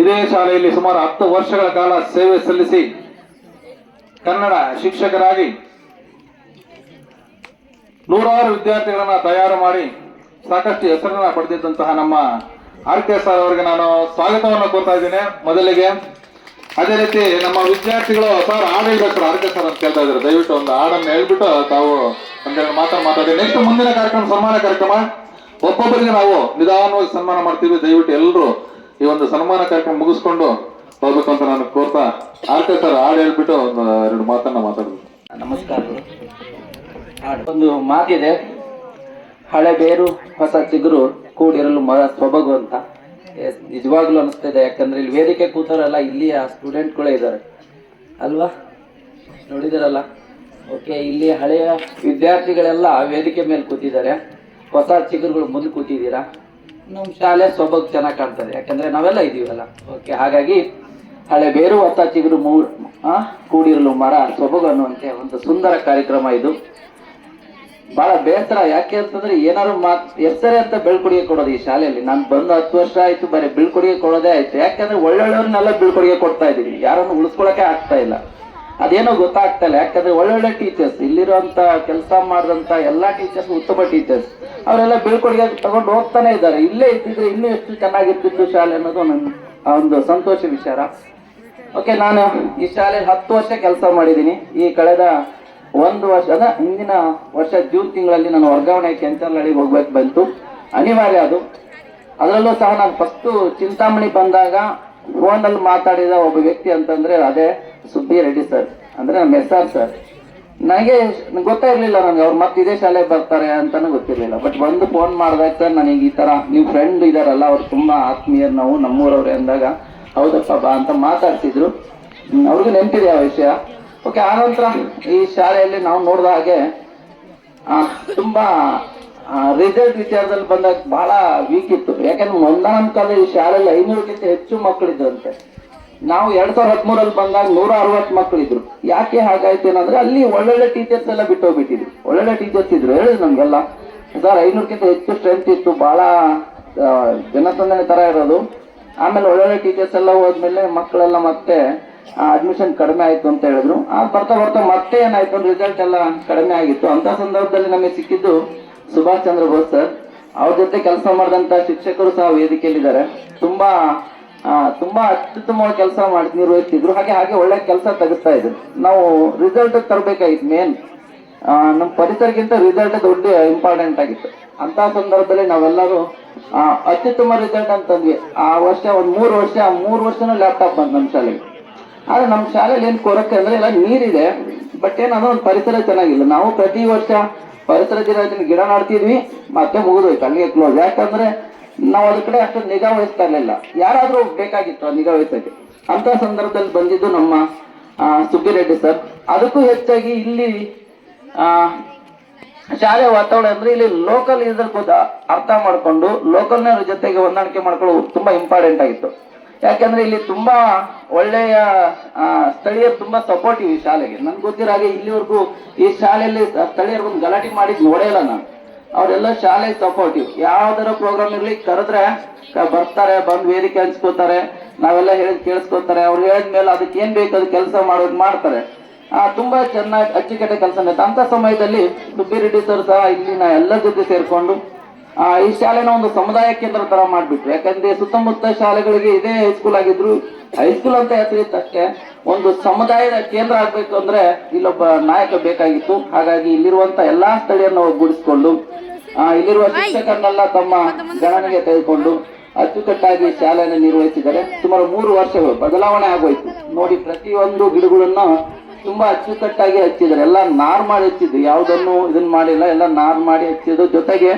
ಇದೇ ಶಾಲೆಯಲ್ಲಿ ಸುಮಾರು ಹತ್ತು ವರ್ಷಗಳ ಕಾಲ ಸೇವೆ ಸಲ್ಲಿಸಿ ಕನ್ನಡ ಶಿಕ್ಷಕರಾಗಿ ನೂರಾರು ವಿದ್ಯಾರ್ಥಿಗಳನ್ನ ತಯಾರು ಮಾಡಿ ಸಾಕಷ್ಟು ಹೆಸರನ್ನ ಪಡೆದಿದ್ದಂತಹ ನಮ್ಮ ಆರ್ ಕೆ ಸರ್ ಅವರಿಗೆ ನಾನು ಸ್ವಾಗತವನ್ನು ಕೋರ್ತಾ ಇದ್ದೇನೆ. ಮೊದಲಿಗೆ ಅದೇ ರೀತಿ ನಮ್ಮ ವಿದ್ಯಾರ್ಥಿಗಳು ಸರ್ ಹಾಡು ಹೇಳ್ಬೇಕು ಆರ್ ಕೆ ಸರ್ ಅಂತ ಕೇಳ್ತಾ ಇದ್ರು ದಯವಿಟ್ಟು ಒಂದು ಹಾಡನ್ನು ಹೇಳ್ಬಿಟ್ಟು ತಾವು ಒಂದೆರಡು ಮಾತನ್ನು ಮಾತಾಡಿ. ನೆಕ್ಸ್ಟ್ ಮುಂದಿನ ಕಾರ್ಯಕ್ರಮ, ಸನ್ಮಾನ ಕಾರ್ಯಕ್ರಮ. ಒಬ್ಬೊಬ್ಬರಿಗೆ ನಾವು ನಿಧಾನವಾಗಿ ಸನ್ಮಾನ ಮಾಡ್ತೀವಿ. ದಯವಿಟ್ಟು ಎಲ್ಲರೂ ಈ ಒಂದು ಸನ್ಮಾನ ಕಾರ್ಯಕ್ರಮ ಮುಗಿಸ್ಕೊಂಡು ಹೋಗ್ಬೇಕು ಅಂತ ನಾನು ಕೋರ್ತಾ ಆರ್ ಸರ್ ಹಾಡು ಹೇಳ್ಬಿಟ್ಟು ಒಂದು ಎರಡು ಮಾತನ್ನ ಮಾತಾಡ್ಬೇಕು ನಮಸ್ಕಾರಗಳು ಒಂದು ಮಾತಿದೆ, ಹಳೆ ಬೇರು, ಹೊಸ ಚಿಗುರು ಕೂಡಿರಲು ಮರ ಸೊಬಗು ಅಂತ. ನಿಜವಾಗ್ಲೂ ಅನಿಸ್ತಿದೆ, ಯಾಕಂದ್ರೆ ಇಲ್ಲಿ ವೇದಿಕೆ ಕೂತಾರಲ್ಲ ಇಲ್ಲಿಯ ಸ್ಟೂಡೆಂಟ್ಗಳೇ ಇದ್ದಾರೆ. ಅಲ್ವಾ? ನೋಡಿದಿರಲ್ಲ ಓಕೆ ಇಲ್ಲಿ ಹಳೆಯ ವಿದ್ಯಾರ್ಥಿಗಳೆಲ್ಲ ವೇದಿಕೆ ಮೇಲೆ ಕೂತಿದ್ದಾರೆ. ಹೊಸ ಚಿಗುರುಗಳು ಮುಂದೆ ಕೂತಿದ್ದೀರಾ? ನಮ್ಮ ಶಾಲೆ ಸೊಬಗು ಚೆನ್ನಾಗಿ ಕಾಣ್ತದೆ. ಯಾಕಂದ್ರೆ ನಾವೆಲ್ಲ ಇದೀವಲ್ಲ. ಓಕೆ, ಹಾಗಾಗಿ ಹಳೆ ಬೇರು ಹೊತ್ತ ಚಿಗುರು ಮೂ ಕೂಡಿರಲು ಮರ ಸೊಬಗು ಅನ್ನುವಂತೆ ಒಂದು ಸುಂದರ ಕಾರ್ಯಕ್ರಮ ಇದು. ಬಹಳ ಬೇಸರ. ಯಾಕೆ ಅಂತಂದ್ರೆ ಏನಾದ್ರು ಮಾತ್ ಹೆಸರೇ ಅಂತ ಬೀಳ್ಕೊಡುಗೆ ಕೊಡೋದು ಈ ಶಾಲೆಯಲ್ಲಿ. ನಾನು ಬಂದ ಹತ್ತು ವರ್ಷ ಆಯ್ತು, ಬರೀ ಬೀಳ್ಕೊಡುಗೆ ಕೊಡೋದೇ ಆಯ್ತು. ಯಾಕಂದ್ರೆ ಒಳ್ಳೊಳ್ಳೆಯವ್ರನ್ನೆಲ್ಲ ಬೀಳ್ಕೊಡುಗೆ ಕೊಡ್ತಾ ಇದೀವಿ ಯಾರನ್ನು ಉಳಿಸ್ಕೊಳಕ್ಕೆ ಆಗ್ತಾ ಇಲ್ಲ. ಅದೇನೋ ಗೊತ್ತಾಗ್ತಲ್ಲ, ಯಾಕಂದ್ರೆ ಒಳ್ಳೊಳ್ಳೆ ಟೀಚರ್ಸ್ ಇಲ್ಲಿರುವಂತ ಕೆಲಸ ಮಾಡಿದಂತ ಎಲ್ಲಾ ಟೀಚರ್ಸ್ ಉತ್ತಮ ಟೀಚರ್ಸ್ ಅವರೆಲ್ಲ ಬೀಳ್ಕೊಡುಗೆ ತಗೊಂಡು ಹೋಗ್ತಾನೆ ಇದ್ದಾರೆ. ಇಲ್ಲೇ ಇದ್ದಿದ್ರೆ ಇನ್ನೂ ಎಷ್ಟು ಚೆನ್ನಾಗಿರ್ತಿತ್ತು ಶಾಲೆ ಅನ್ನೋದು ನನ್ನ ಒಂದು ಸಂತೋಷ ವಿಚಾರ. ಓಕೆ ನಾನು ಈ ಶಾಲೆಯಲ್ಲಿ ಹತ್ತು ವರ್ಷ ಕೆಲಸ ಮಾಡಿದ್ದೀನಿ. ಈ ಕಳೆದ ಒಂದು ವರ್ಷದ ಹಿಂದಿನ ವರ್ಷ ಜೂನ್ ತಿಂಗಳಲ್ಲಿ ನಾನು ವರ್ಗಾವಣೆ ಕೆಂಚನಹಳ್ಳಿಗೆ ಹೋಗ್ಬೇಕು ಬಂತು. ಅನಿವಾರ್ಯ ಅದು. ಅದರಲ್ಲೂ ಸಹ ನಾನು ಫಸ್ಟು ಚಿಂತಾಮಣಿ ಬಂದಾಗ ಫೋನಲ್ಲಿ ಮಾತಾಡಿದ ಒಬ್ಬ ವ್ಯಕ್ತಿ ಅಂತಂದ್ರೆ ಅದೇ ಸುಬ್ಬಿ ರೆಡ್ಡಿ ಸರ್ ಅಂದ್ರೆ ಆರ್ ಸರ್ ನನಗೆ ಗೊತ್ತೇ ಇರಲಿಲ್ಲ ನನಗೆ ಅವ್ರು ಮತ್ತೆ ಇದೇ ಶಾಲೆಗೆ ಬರ್ತಾರೆ ಅಂತಾನು ಗೊತ್ತಿರಲಿಲ್ಲ. ಬಟ್ ಬಂದು ಫೋನ್ ಮಾಡಿದಾಗ ಸರ್ ನನಗೆ ಈ ತರ ನೀವು ಫ್ರೆಂಡ್ ಇದಾರಲ್ಲ ಅವ್ರು ತುಂಬಾ ಆತ್ಮೀಯರು ನಾವು ನಮ್ಮೂರವ್ರೆ ಅಂದಾಗ ಹೌದಪ್ಪ ಬಾ ಅಂತ ಮಾತಾಡ್ತಿದ್ರು. ಅವ್ರಿಗೆ ನೆನಪಿದೆ ಆ ವಿಷಯ. ಓಕೆ ಆನಂತರ ಈ ಶಾಲೆಯಲ್ಲಿ ನಾವು ನೋಡಿದ ಹಾಗೆ ಆ, ತುಂಬಾ ರಿಸಲ್ಟ್ ವಿಚಾರದಲ್ಲಿ ಬಂದಾಗ ಬಹಳ ವೀಕ್ ಇತ್ತು. ಯಾಕಂದ್ರೆ ಒಂದಾನೊಂದು ಕಾಲ ಈ ಶಾಲೆಯಲ್ಲಿ ಐನೂರಕ್ಕಿಂತ ಹೆಚ್ಚು ಮಕ್ಕಳಿದ್ರಂತೆ ನಾವು ಎರಡ್ ಸಾವಿರದ ಹದಿಮೂರಲ್ಲಿ ಬಂದಾಗ ನೂರ ಅರವತ್ತು ಮಕ್ಕಳಿದ್ರು ಯಾಕೆ ಹಾಗಾಯ್ತು ಏನಂದ್ರೆ ಅಲ್ಲಿ ಒಳ್ಳೊಳ್ಳೆ ಟೀಚರ್ಸ್ ಎಲ್ಲ ಬಿಟ್ಟು ಹೋಗ್ಬಿಟ್ಟಿದ್ರು. ಒಳ್ಳೊಳ್ಳೆ ಟೀಚರ್ಸ್ ಇದ್ರು. ಹೇಳಿದ್ರು ನಮ್ಗೆಲ್ಲ. ಸರ್, ಐನೂರಕ್ಕಿಂತ ಹೆಚ್ಚು ಸ್ಟ್ರೆಂತ್ ಇತ್ತು. ಬಹಳ ಜನಸಂದಣಿ ತರ ಇರೋದು. ಆಮೇಲೆ ಒಳ್ಳೊಳ್ಳೆ ಟೀಚರ್ಸ್ ಎಲ್ಲ ಹೋದ್ಮೇಲೆ ಮಕ್ಕಳೆಲ್ಲ ಮತ್ತೆ ಅಡ್ಮಿಷನ್ ಕಡಿಮೆ ಆಯ್ತು ಅಂತ ಹೇಳಿದ್ರು. ಆ, ಬರ್ತಾ ಬರ್ತಾ ಮತ್ತೆ ಏನಾಯ್ತು ರಿಸಲ್ಟ್ ಎಲ್ಲ ಕಡಿಮೆ ಆಗಿತ್ತು. ಅಂತ ಸಂದರ್ಭದಲ್ಲಿ ನಮಗೆ ಸಿಕ್ಕಿದ್ದು ಸುಭಾಷ್ ಚಂದ್ರ ಬೋಸ್ ಸರ್. ಅವ್ರ ಜೊತೆ ಕೆಲಸ ಮಾಡಿದಂತ ಶಿಕ್ಷಕರು ಸಹ ವೇದಿಕೆಯಲ್ಲಿದ್ದಾರೆ. ತುಂಬಾ ತುಂಬಾ ಅತ್ಯುತ್ತಮವಾದ ಕೆಲಸ ಮಾಡಿ ನಿರ್ವಹಿಸ್ತಿದ್ರು ಹಾಗೆ ಹಾಗೆ ಒಳ್ಳೆ ಕೆಲಸ ತೆಗಿಸ್ತಾ ಇದ್ರು ನಾವು ರಿಸಲ್ಟ್ ತರಬೇಕಾಗಿತ್ತು ಮೇನ್ ನಮ್ಮ ಪರಿಸರಕ್ಕಿಂತ ರಿಸಲ್ಟ್ ದೊಡ್ಡ ಇಂಪಾರ್ಟೆಂಟ್ ಆಗಿತ್ತು. ಅಂತ ಸಂದರ್ಭದಲ್ಲಿ ನಾವೆಲ್ಲರೂ ಅತ್ಯುತ್ತಮ ರಿಸಲ್ಟ್ ಅಂತಂದ್ವಿ. ಆ ವರ್ಷ ಒಂದು ಮೂರು ವರ್ಷ, ಮೂರು ವರ್ಷನೂ ಲ್ಯಾಪ್ಟಾಪ್ ಬಂತು ನಮ್ಮ ಶಾಲೆಗೆ. ಆದ್ರೆ ನಮ್ಮ ಶಾಲೆಯಲ್ಲಿ ಏನ್ ಕೊರತೆ ಅಂದ್ರೆ ಎಲ್ಲ ನೀರಿದೆ. ಬಟ್ ಏನಂದ್ರೆ ಒಂದು ಪರಿಸರ ಚೆನ್ನಾಗಿಲ್ಲ. ನಾವು ಪ್ರತಿ ವರ್ಷ ಪರಿಸರ ದಿನಾಚರಣೆ ಗಿಡ ನಾಡ್ತಿದ್ವಿ, ಮತ್ತೆ ಮುಗಿದೋಯ್ತು. ಅಲ್ಲಿಗೆ ಕ್ಲೋಸ್ ಯಾಕಂದ್ರೆ ನಾವು ಅದ್ರ ಕಡೆ ಅಷ್ಟು ನಿಗಾ ವಹಿಸ್ತಾ ಇರಲಿಲ್ಲ. ಯಾರಾದ್ರೂ ಬೇಕಾಗಿತ್ತು ಆ ನಿಗಾ ವಹಿಸಕ್ಕೆ ಅಂತ ಸಂದರ್ಭದಲ್ಲಿ ಬಂದಿದ್ದು ನಮ್ಮ ಸುಬ್ಬಿರೆಡ್ಡಿ ಸರ್. ಅದಕ್ಕೂ ಹೆಚ್ಚಾಗಿ ಇಲ್ಲಿ ಆ, ಶಾಲೆ ವಾತಾವರಣ ಅಂದ್ರೆ ಇಲ್ಲಿ ಲೋಕಲ್ ಇದ್ರ ಅರ್ಥ ಮಾಡಿಕೊಂಡು ಲೋಕಲ್ನವ್ರ ಜೊತೆಗೆ ಹೊಂದಾಣಿಕೆ ಮಾಡ್ಕೊಳ್ಳೋದು ತುಂಬಾ ಇಂಪಾರ್ಟೆಂಟ್ ಆಗಿತ್ತು. ಯಾಕೆಂದ್ರೆ ಇಲ್ಲಿ ತುಂಬಾ ಒಳ್ಳೆಯ ಸ್ಥಳೀಯರು ತುಂಬಾ ಸಪೋರ್ಟಿವ್ ಈ ಶಾಲೆಗೆ. ನನ್ಗೆ ಗೊತ್ತಿರೋ ಹಾಗೆ ಇಲ್ಲಿವರೆಗೂ ಈ ಶಾಲೆಯಲ್ಲಿ ಸ್ಥಳೀಯರು ಒಂದು ಗಲಾಟೆ ಮಾಡಿ ನೋಡೇ ಇಲ್ಲ ನಾನು. ಅವರೆಲ್ಲ ಶಾಲೆ ಸಪೋರ್ಟಿವ್ ಯಾವ್ದಾರ ಪ್ರೋಗ್ರಾಮ್ ಇರ್ಲಿ ಕರೆದ್ರೆ ಬರ್ತಾರೆ ಬಂದು ವೇದಿಕೆ ಹಂಚ್ಕೋತಾರೆ ನಾವೆಲ್ಲ ಹೇಳಿದ್ ಕೇಳಿಸ್ಕೊತಾರೆ. ಅವ್ರು ಹೇಳಿದ್ಮೇಲೆ ಅದಕ್ಕೆ ಏನ್ ಬೇಕು ಅದು ಕೆಲಸ ಮಾಡೋದು ಮಾಡ್ತಾರೆ. ಆ, ತುಂಬಾ ಚೆನ್ನಾಗಿ ಅಚ್ಚುಕಟ್ಟೆ ಕೆಲಸ ನಡೆಯುತ್ತೆ ಅಂತ ಸಮಯದಲ್ಲಿ ಸುಬ್ಬಿರೆಡ್ಡಿ ಸರ್ ಸಹ ಇಲ್ಲಿನ ಎಲ್ಲ ಜೊತೆ ಸೇರ್ಕೊಂಡು ಆ, ಈ ಶಾಲೆನ ಒಂದು ಸಮುದಾಯ ಕೇಂದ್ರ ತರ ಮಾಡ್ಬಿಟ್ರು. ಯಾಕಂದ್ರೆ ಸುತ್ತಮುತ್ತ ಶಾಲೆಗಳಿಗೆ ಇದೇ ಹೈಸ್ಕೂಲ್ ಆಗಿದ್ರು ಹೈಸ್ಕೂಲ್ ಅಂತ ಹೆಸರಿದ ಅಷ್ಟೇ ಒಂದು ಸಮುದಾಯದ ಕೇಂದ್ರ ಆಗ್ಬೇಕು ಅಂದ್ರೆ ಇಲ್ಲೊಬ್ಬ ನಾಯಕ ಬೇಕಾಗಿತ್ತು. ಹಾಗಾಗಿ ಇಲ್ಲಿರುವಂತ ಎಲ್ಲಾ ಸ್ಥಳೀಯರನ್ನ ಒಗ್ಗೂಡಿಸಿಕೊಂಡು ಆ, ಇಲ್ಲಿರುವ ಶಿಕ್ಷಕರನ್ನೆಲ್ಲ ತಮ್ಮ ಗಣನೆಗೆ ತೆಗೆದುಕೊಂಡು ಅಚ್ಚುಕಟ್ಟಾಗಿ ಶಾಲೆಯನ್ನು ನಿರ್ವಹಿಸಿದ್ದಾರೆ. ಸುಮಾರು ಮೂರು ವರ್ಷಗಳು ಬದಲಾವಣೆ ಆಗೋಯ್ತು. ನೋಡಿ ಪ್ರತಿಯೊಂದು ಗಿಡಗಳನ್ನು ತುಂಬಾ ಅಚ್ಚುಕಟ್ಟಾಗಿ ಹಚ್ಚಿದ್ದಾರೆ. ಎಲ್ಲ ನಾರ್ ಮಾಡಿ ಹಚ್ಚಿದ್ರು ಯಾವುದನ್ನು ಇದನ್ನ ಮಾಡಿಲ್ಲ ಎಲ್ಲ ನಾರ್ ಮಾಡಿ ಹಚ್ಚಿದ್ರು ಜೊತೆಗೆ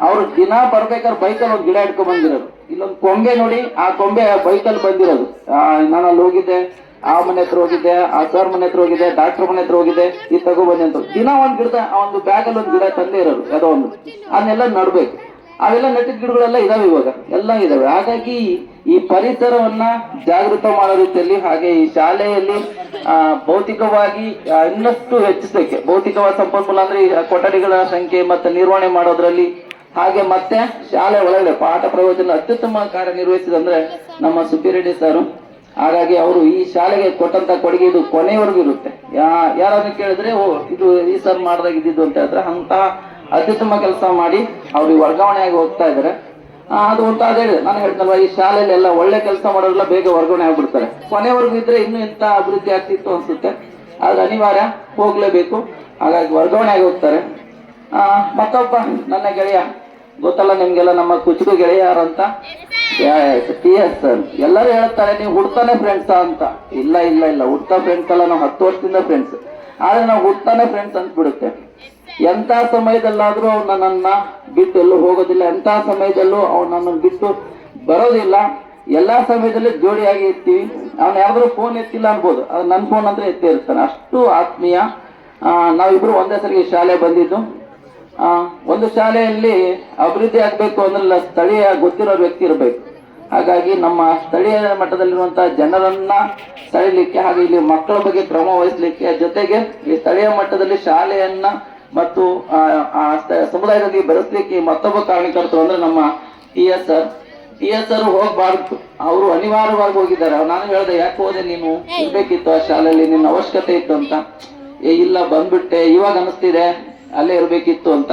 ಅವರು ದಿನ ಬರ್ಬೇಕಾದ್ರೆ ಬೈಕಲ್ಲಿ ಒಂದು ಗಿಡ ಇಟ್ಕೊಂಡ್ ಬಂದಿರೋರು ಇಲ್ಲೊಂದು ಕೊಂಬೆ ನೋಡಿ, ಆ ಕೊಂಬೆ ಬೈಕಲ್ಲಿ ಬಂದಿರೋದು. ನಾನು ಅಲ್ಲಿ ಹೋಗಿದ್ದೆ, ಆ ಮನೆ ಹತ್ರ ಹೋಗಿದ್ದೆ, ಆ ಸರ್ ಮನೆ ಹತ್ರ ಹೋಗಿದ್ದೆ ಡಾಕ್ಟರ್ ಮನೆ ಹತ್ರ ಹೋಗಿದ್ದೆ, ಈ ತಗೊಬನ್ನಿ ಅಂತ ದಿನ ಒಂದ್ ಗಿಡ, ಆ ಒಂದು ಬ್ಯಾಗಲ್ಲಿ ಒಂದು ಗಿಡ ತಂದೆ ಇರೋದು, ಯಾವುದೋ ಒಂದು. ಅದನ್ನೆಲ್ಲ ನಡ್ಬೇಕು. ಅವೆಲ್ಲ ನೆಟ್ಟಿದ ಗಿಡಗಳೆಲ್ಲ ಇದಾವೆ ಇವಾಗ, ಎಲ್ಲ ಇದಾವೆ. ಹಾಗಾಗಿ ಈ ಪರಿಸರವನ್ನ ಜಾಗೃತ ಮಾಡೋ ರೀತಿಯಲ್ಲಿ, ಹಾಗೆ ಈ ಶಾಲೆಯಲ್ಲಿ ಭೌತಿಕವಾಗಿ ಇನ್ನಷ್ಟು ಹೆಚ್ಚಿಸಲಿಕ್ಕೆ, ಭೌತಿಕವಾದ ಸಂಪನ್ಮೂಲ ಅಂದ್ರೆ ಕೊಠಡಿಗಳ ಸಂಖ್ಯೆ ಮತ್ತೆ ನಿರ್ವಹಣೆ ಮಾಡೋದ್ರಲ್ಲಿ ಹಾಗೆ ಮತ್ತೆ ಶಾಲೆ ಒಳಗಡೆ ಪಾಠ ಪ್ರವಚನ ಅತ್ಯುತ್ತಮ ಕಾರ್ಯನಿರ್ವಹಿಸಿದಂದ್ರೆ ನಮ್ಮ ಸುಬ್ಬಿರೆಡ್ಡಿ ಸರ್. ಹಾಗಾಗಿ ಅವರು ಈ ಶಾಲೆಗೆ ಕೊಟ್ಟಂತ ಕೊಡುಗೆ ಇದು ಕೊನೆಯವರೆಗೂ ಇರುತ್ತೆ. ಯಾ, ಯಾರಾದ್ರೂ ಕೇಳಿದ್ರೆ, ಓ, ಇದು ಈ ಸರ್ ಮಾಡಿದಾಗ ಇದ್ದಿದ್ದು ಅಂತ ಹೇಳಿದ್ರೆ ಅಂತ ಅತ್ಯುತ್ತಮ ಕೆಲಸ ಮಾಡಿ ಅವ್ರಿಗೆ ವರ್ಗಾವಣೆಯಾಗಿ ಹೋಗ್ತಾ ಇದ್ದಾರೆ. ಅದು ಅಂತ ಅದೇ ಹೇಳಿದೆ. ನಾನು ಹೇಳ್ತಲ್ವ ಈ ಶಾಲೆಯಲ್ಲಿ ಎಲ್ಲ ಒಳ್ಳೆ ಕೆಲಸ ಮಾಡೋರೆಲ್ಲ ಬೇಗ ವರ್ಗಾವಣೆ ಆಗ್ಬಿಡ್ತಾರೆ. ಕೊನೆವರೆಗೂ ಇದ್ರೆ ಇನ್ನೂ ಇಂಥ ಅಭಿವೃದ್ಧಿ ಆಗ್ತಿತ್ತು ಅನ್ಸುತ್ತೆ. ಆದ್ರೆ ಅನಿವಾರ್ಯ, ಹೋಗ್ಲೇಬೇಕು. ಹಾಗಾಗಿ ವರ್ಗಾವಣೆ ಆಗಿ ಹೋಗ್ತಾರೆ ಮತ್ತೊಬ್ಬ, ನನ್ನ ಗೆಳೆಯ. ಗೊತ್ತಲ್ಲ ನಿಮ್ಗೆಲ್ಲ ನಮ್ಮ ಕುಚುಕು ಗೆಳೆಯರಂತ? ಟಿ ಎಸ್ ಎಲ್ಲರೂ ಹೇಳ್ತಾರೆ ನೀವು ಹುಡ್ತಾನೆ ಫ್ರೆಂಡ್ಸ್ ಅಂತ. ಇಲ್ಲ ಇಲ್ಲ ಇಲ್ಲ. ಹುಡ್ತಾ ಫ್ರೆಂಡ್ಸ್ ಅಲ್ಲ, ನಾವು ಹತ್ತು ವರ್ಷದಿಂದ ಫ್ರೆಂಡ್ಸ್ ಆದ್ರೆ ನಾವು ಹುಡ್ತಾನೆ ಫ್ರೆಂಡ್ಸ್ ಅಂತ ಬಿಡುತ್ತೆ. ಎಂತ ಸಮಯದಲ್ಲಾದ್ರೂ ಅವ್ನು ನನ್ನನ್ನ ಬಿಟ್ಟು ಎಲ್ಲೂ ಹೋಗೋದಿಲ್ಲ. ಎಂತ ಸಮಯದಲ್ಲೂ ಅವ್ನು ನನ್ನನ್ನು ಬಿಟ್ಟು ಬರೋದಿಲ್ಲ. ಎಲ್ಲಾ ಸಮಯದಲ್ಲೂ ಜೋಡಿಯಾಗಿ ಇರ್ತೀವಿ. ಅವ್ನು ಯಾವ್ದಾದ್ರು ಫೋನ್ ಎತ್ತಿಲ್ಲ ಅನ್ಬೋದು. ಅದು ನನ್ನ ಫೋನ್ ಅಂದ್ರೆ ಎತ್ತೇ ಇರ್ತಾನೆ ಅಷ್ಟು ಆತ್ಮೀಯ. ನಾವಿಬ್ರು ಒಂದೇ ಸರಿಗೆ ಶಾಲೆ ಬಂದಿದ್ದು. ಒಂದು ಶಾಲೆಯಲ್ಲಿ ಅಭಿವೃದ್ಧಿ ಆಗಬೇಕು ಅಂದ್ರೆ ಸ್ಥಳೀಯ ಗೊತ್ತಿರೋ ವ್ಯಕ್ತಿ ಇರಬೇಕು. ಹಾಗಾಗಿ ನಮ್ಮ ಸ್ಥಳೀಯ ಮಟ್ಟದಲ್ಲಿರುವಂತಹ ಜನರನ್ನ ಸೆಳೀಲಿಕ್ಕೆ ಹಾಗೆ ಇಲ್ಲಿ ಮಕ್ಕಳ ಬಗ್ಗೆ ಕ್ರಮ ವಹಿಸಲಿಕ್ಕೆ ಜೊತೆಗೆ ಈ ಸ್ಥಳೀಯ ಮಟ್ಟದಲ್ಲಿ ಶಾಲೆಯನ್ನ ಮತ್ತು ಆ, ಸಮುದಾಯದಲ್ಲಿ ಬೆರೆಸಲಿಕ್ಕೆ ಮತ್ತೊಬ್ಬ ಕಾರಣಕರ್ತರು ಅಂದ್ರೆ ನಮ್ಮ E S R T S R ಹೋಗ್ಬಾರ್ದು. ಅವರು ಅನಿವಾರ್ಯವಾಗಿ ಹೋಗಿದ್ದಾರೆ. ನಾನು ಹೇಳಿದೆ ಯಾಕೆ ಹೋದೆ ನೀನು? ಇರ್ಬೇಕಿತ್ತು ಆ ಶಾಲೆಯಲ್ಲಿ ನಿನ್ನ ಅವಶ್ಯಕತೆ ಇತ್ತು ಅಂತ. ಏ ಇಲ್ಲ ಬಂದ್ಬಿಟ್ಟೆ. ಇವಾಗ ಅನಿಸ್ತಿದೆ. ಅಲ್ಲೇ ಇರಬೇಕಿತ್ತು ಅಂತ.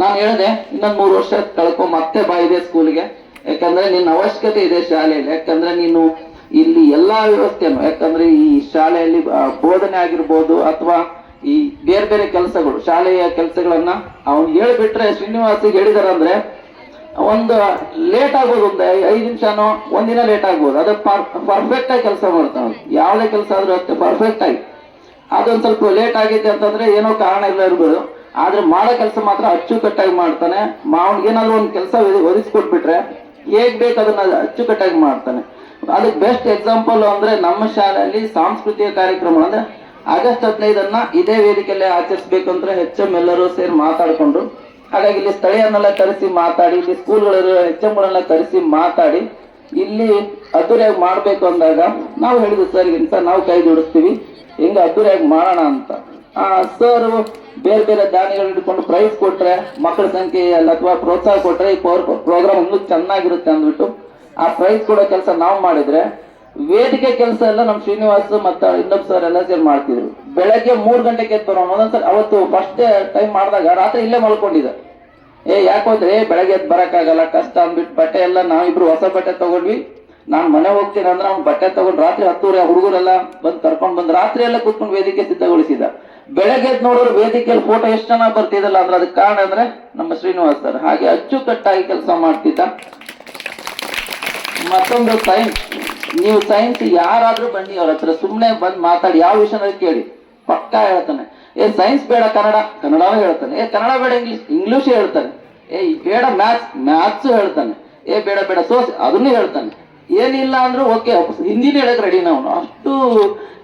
ನಾನು ಹೇಳಿದೆ, ಇನ್ನೊಂದ್ ಮೂರು ವರ್ಷ ಕಳ್ಕೊ, ಮತ್ತೆ ಬಾ ಇದೆ ಸ್ಕೂಲ್ಗೆ ಯಾಕಂದ್ರೆ ನಿನ್ನ ಅವಶ್ಯಕತೆ ಇದೆ ಶಾಲೆಯಲ್ಲಿ. ಯಾಕಂದ್ರೆ ನೀನು ಇಲ್ಲಿ ಎಲ್ಲಾ ವ್ಯವಸ್ಥೆನು, ಯಾಕಂದ್ರೆ ಈ ಶಾಲೆಯಲ್ಲಿ ಬೋಧನೆ ಆಗಿರ್ಬೋದು ಅಥವಾ ಈ ಬೇರೆ ಬೇರೆ ಕೆಲಸಗಳು, ಶಾಲೆಯ ಕೆಲಸಗಳನ್ನ ಅವ್ನು ಹೇಳ್ಬಿಟ್ರೆ ಶ್ರೀನಿವಾಸಿಗೆ ಹೇಳಿದಾರಂದ್ರೆ ಒಂದು ಲೇಟ್ ಆಗ್ಬೋದು ಒಂದು ಐದು ನಿಮಿಷನೋ ಒಂದಿನ ಲೇಟ್ ಆಗ್ಬೋದು. ಅದು ಪರ್ಫೆಕ್ಟ್ ಆಗಿ ಕೆಲಸ ಮಾಡ್ತಾನೆ ಯಾವುದೇ ಕೆಲಸ ಆದ್ರೂ ಅಷ್ಟೇ ಪರ್ಫೆಕ್ಟ್ ಆಗಿ. ಅದೊಂದ್ ಸ್ವಲ್ಪ ಲೇಟ್ ಆಗೈತೆ ಅಂತಂದ್ರೆ ಏನೋ ಕಾರಣ ಇಲ್ಲ ಇರ್ಬೋದು. ಆದ್ರೆ ಮಾಡೋ ಕೆಲಸ ಮಾತ್ರ ಅಚ್ಚುಕಟ್ಟಾಗಿ ಮಾಡ್ತಾನೆ. ಮಾವನ್ಗೆ ಏನಾದ್ರು ಒಂದು ಕೆಲಸ ಒದಗಿಸ್ಕೊಟ್ಬಿಟ್ರೆ ಹೇಗ್ ಬೇಕು ಅದನ್ನ ಅಚ್ಚುಕಟ್ಟಾಗಿ ಮಾಡ್ತಾನೆ. ಅದಕ್ಕೆ ಬೆಸ್ಟ್ ಎಕ್ಸಾಂಪಲ್ ಅಂದ್ರೆ ನಮ್ಮ ಶಾಲೆಯಲ್ಲಿ ಸಾಂಸ್ಕೃತಿಕ ಕಾರ್ಯಕ್ರಮ ಅಂದ್ರೆ ಆಗಸ್ಟ್ ಹದಿನೈದನ್ನ ಇದೇ ವೇದಿಕೆಯಲ್ಲಿ ಆಚರಿಸ್ಬೇಕು ಅಂದ್ರೆ ಎಚ್ ಎಂ ಎಲ್ಲರೂ ಸೇರಿ ಮಾತಾಡ್ಕೊಂಡ್ರು ಹಾಗಾಗಿ ಇಲ್ಲಿ ಸ್ಥಳೀಯನ್ನೆಲ್ಲ ಕರೆಸಿ ಮಾತಾಡಿ, ಇಲ್ಲಿ ಸ್ಕೂಲ್ಗಳಿರೋ ಎಚ್ ಎಂಗಳನ್ನೆಲ್ಲ ಕರೆಸಿ ಮಾತಾಡಿ, ಇಲ್ಲಿ ಅದ್ದೂರಿಯಾಗಿ ಮಾಡ್ಬೇಕು ಅಂದಾಗ ನಾವು ಹೇಳಿದ್ವಿ ಸರ್ ಇಂತ ನಾವು ಕೈ ಜೋಡಿಸ್ತೀವಿ, ಹಿಂಗ ಅದ್ದೂರಿಯಾಗಿ ಮಾಡೋಣ ಅಂತ. ಸರ್ ಬೇರೆ ಬೇರೆ ದಾನಿಗಳು ಹಿಡ್ಕೊಂಡು ಪ್ರೈಸ್ ಕೊಟ್ರೆ, ಮಕ್ಕಳ ಸಂಖ್ಯೆ ಅಥವಾ ಪ್ರೋತ್ಸಾಹ ಕೊಟ್ರೆ ಈ ಪ್ರೋಗ್ರಾಮ್ ಇನ್ನೂ ಚೆನ್ನಾಗಿರುತ್ತೆ ಅಂದ್ಬಿಟ್ಟು ಆ ಪ್ರೈಸ್ ಕೊಡೋ ಕೆಲಸ ನಾವು ಮಾಡಿದ್ರೆ, ವೇದಿಕೆ ಕೆಲಸ ಎಲ್ಲ ನಮ್ಮ ಶ್ರೀನಿವಾಸ್ ಮತ್ತೆ ಇನ್ನೊಬ್ಬ ಸರ್ ಎಲ್ಲ ಸೇರಿ ಮಾಡ್ತಿದ್ರು. ಬೆಳಗ್ಗೆ ಮೂರು ಗಂಟೆಗೆ ಎದ್ದು ಬರೋಣ ಒಂದೊಂದ್ಸರಿ ಅವತ್ತು ಫಸ್ಟ್ ಟೈಮ್ ಮಾಡಿದಾಗ ರಾತ್ರಿ ಇಲ್ಲೇ ಮಲ್ಕೊಂಡಿದ್ದೆ. ಏ ಯಾಕೋದ್ರೆ ಬೆಳಗ್ಗೆ ಎದ್ದು ಬರೋಕ್ಕಾಗಲ್ಲ, ಕಷ್ಟ ಅಂದ್ಬಿಟ್ಟು ಬಟ್ಟೆ ಎಲ್ಲ ನಾವಿಬ್ರು ಹೊಸ ಬಟ್ಟೆ ತಗೊಂಡ್ವಿ. ನಾನ್ ಮನೆ ಹೋಗ್ತೇನೆ ಅಂದ್ರೆ ಅವ್ನು ಬಟ್ಟೆ ತಗೊಂಡು ರಾತ್ರಿ ಹತ್ತುವರೆ ಹುಡುಗರೆಲ್ಲ ಬಂದು ಕರ್ಕೊಂಡು ಬಂದು ರಾತ್ರಿ ಎಲ್ಲ ಕೂತ್ಕೊಂಡು ವೇದಿಕೆ ಸಿದ್ಧಗೊಳಿಸಿದ. ಬೆಳಗ್ಗೆ ನೋಡಿದ್ರೆ ವೇದಿಕೆಯಲ್ಲಿ ಫೋಟೋ ಎಷ್ಟು ಜನ ಬರ್ತಿದಲ್ಲ ಅಂದ್ರೆ ಅದಕ್ಕೆ ಕಾರಣ ಅಂದ್ರೆ ನಮ್ಮ ಶ್ರೀನಿವಾಸ್ ಸರ್ ಹಾಗೆ ಅಚ್ಚುಕಟ್ಟಾಗಿ ಕೆಲಸ ಮಾಡ್ತಿದ್ದ. ಮತ್ತೊಂದು ಸೈನ್ಸ್ ನೀವು ಸೈನ್ಸ್ ಯಾರಾದ್ರೂ ಬನ್ನಿ ಅವ್ರ ಹತ್ರ ಸುಮ್ಮನೆ ಬಂದು ಮಾತಾಡಿ, ಯಾವ ವಿಷಯದಲ್ಲಿ ಕೇಳಿ. ಪಕ್ಕಾ ಹೇಳ್ತಾನೆ. ಏ ಸೈನ್ಸ್ ಬೇಡ ಕನ್ನಡ. ಕನ್ನಡನೂ ಹೇಳ್ತಾನೆ. ಏ, ಕನ್ನಡ ಬೇಡ ಇಂಗ್ಲಿಷ್ ಇಂಗ್ಲಿಷ್ ಹೇಳ್ತಾನೆ. ಏ, ಬೇಡ ಮ್ಯಾಥ್ಸ್ ಮ್ಯಾಥ್ಸು ಹೇಳ್ತಾನೆ. ಏ, ಬೇಡ ಬೇಡ ಸೋಸ್ ಅದನ್ನೇ ಹೇಳ್ತಾನೆ. ಏನಿಲ್ಲ ಅಂದ್ರೂ ಓಕೆ ಹಿಂದಿನ ಹೇಳಕ್ ರೆಡಿ ನಾವು. ಅಷ್ಟು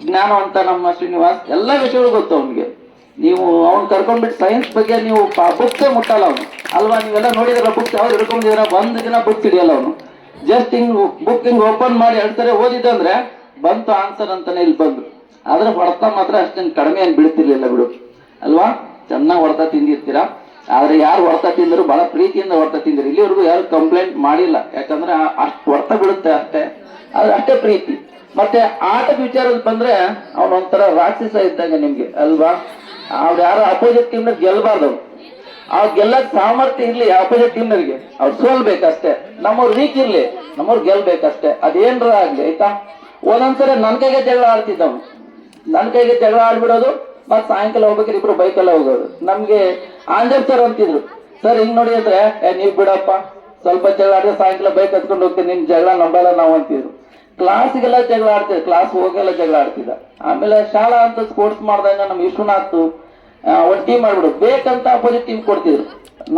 ಜ್ಞಾನವಂತ ನಮ್ಮ ಶ್ರೀನಿವಾಸ್, ಎಲ್ಲ ವಿಷಯಗಳು ಗೊತ್ತು ಅವನಿಗೆ. ನೀವು ಅವ್ನು ಕರ್ಕೊಂಡ್ಬಿಟ್ಟು ಸೈನ್ಸ್ ಬಗ್ಗೆ ನೀವು ಬುಕ್ಸೇ ಮುಟ್ಟಲ್ಲ ಅವನು. ಅಲ್ವಾ, ನೀವೆಲ್ಲ ನೋಡಿದ್ರೆ ಬುಕ್ಸ್ ಯಾವ್ದು ಹಿಡ್ಕೊಂಡಿದ್ದೀರ ಒಂದು ದಿನ ಬುಕ್ಸ್ ಹಿಡಿಯಲ್ಲ ಅವನು. ಜಸ್ಟ್ ಹಿಂಗ್ ಬುಕ್ ಹಿಂಗ್ ಓಪನ್ ಮಾಡಿ ಹೇಳ್ತಾರೆ ಓದಿದಂದ್ರೆ ಬಂತು ಆನ್ಸರ್ ಅಂತಾನೆ ಇಲ್ಲಿ ಬಂದು. ಆದ್ರೆ ಹೊಡೆತ ಮಾತ್ರ ಅಷ್ಟೇನು ಕಡಿಮೆ ಏನು ಬೀಳ್ತಿರ್ಲಿಲ್ಲ ಬಿಡು. ಅಲ್ವಾ? ಚೆನ್ನಾಗಿ ಹೊಡೆತ ತಿಂದಿರ್ತೀರಾ? ಆದ್ರೆ ಯಾರು ಹೊಡೆತ ತಿಂದರು ಬಹಳ ಪ್ರೀತಿಯಿಂದ ಹೊಡೆತ ತಿಂದ್ರು. ಇಲ್ಲಿವರೆಗೂ ಯಾರು ಕಂಪ್ಲೇಂಟ್ ಮಾಡಿಲ್ಲ. ಯಾಕಂದ್ರೆ ಅಷ್ಟು ಹೊಡೆತ ಬಿಡುತ್ತೆ ಅಷ್ಟೇ. ಆದ್ರೆ ಅಷ್ಟೇ ಪ್ರೀತಿ. ಮತ್ತೆ ಆಟದ ವಿಚಾರದ ಬಂದ್ರೆ ಅವನೊಂಥರ ರಾಕ್ಷಸ ಇದ್ದಂಗೆ ನಿಮ್ಗೆ, ಅಲ್ವಾ? ಅವ್ರು ಯಾರು ಅಪೋಸಿಟ್ ಟೀಮ್ ಗೆಲ್ಬಾರ್ದು. ಅವ್ರು. ಗೆಲ್ಲಕ್ ಸಾಮರ್ಥ್ಯ ಇರ್ಲಿ ಅಪೋಸಿಟ್ ಟೀಮ್ನವ್ರಿಗೆ ಅವ್ರು ಸೋಲ್ಬೇಕಷ್ಟೇ ನಮ್ಮವ್ರು ವೀಕ್ ಇರ್ಲಿ, ನಮ್ಮವ್ರು ಗೆಲ್ಬೇಕಷ್ಟೇ. ಅದೇನ್ರ ಆಗ್ಲಿ, ಆಯ್ತಾ? ಒಂದೊಂದ್ಸರಿ ನನ್ ಕೈಗೆ ಜಗಳ ಆಡ್ತಿದ್ದವ್ ನನ್ ಕೈಗೆ ಜಗಳ ಆಡ್ಬಿಡೋದು ಮತ್ ಸಾಯಂಕಾಲ ಹೋಗ್ಬೇಕಾದ್ರೆ ಇಬ್ರು ಬೈಕಲ್ಲ ಹೋಗೋದು. ನಮ್ಗೆ ಆಂಜರ್ ಸರ್ ಅಂತಿದ್ರು. ಸರ್ ಹಿಂಗ್ ನೋಡಿ ಅಂದ್ರೆ ನೀವ್ ಬಿಡಪ್ಪ. ಸ್ವಲ್ಪ ಜಗಳ ಆಡಿದ್ರೆ ಸಾಯಂಕಾಲ ಬೈಕ್ ಹತ್ಕೊಂಡು ಹೋಗ್ತೀನಿ. ನಿಮ್ ಜಗಳ ನಂಬಲ್ಲ ನಾವು ಅಂತಿದ್ರು. ಕ್ಲಾಸ್ಗೆಲ್ಲ ಜಗಳ ಆಡ್ತಿದ್ರು. ಕ್ಲಾಸ್ ಹೋಗೆಲ್ಲ ಜಗಳ ಆಡ್ತಿದ್ದ. ಆಮೇಲೆ ಶಾಲಾ ಅಂತ ಸ್ಪೋರ್ಟ್ಸ್ ಮಾಡಿದಾಗ ನಮ್ ವಿಶ್ವನಾಥ್ ಒಂದ್ ಟೀಮ್ ಮಾಡ್ಬಿಡು. ಬೇಕಂತ ಅಪೋಸಿಟ್ ಟೀಮ್ ಕೊಡ್ತಿದ್ರು.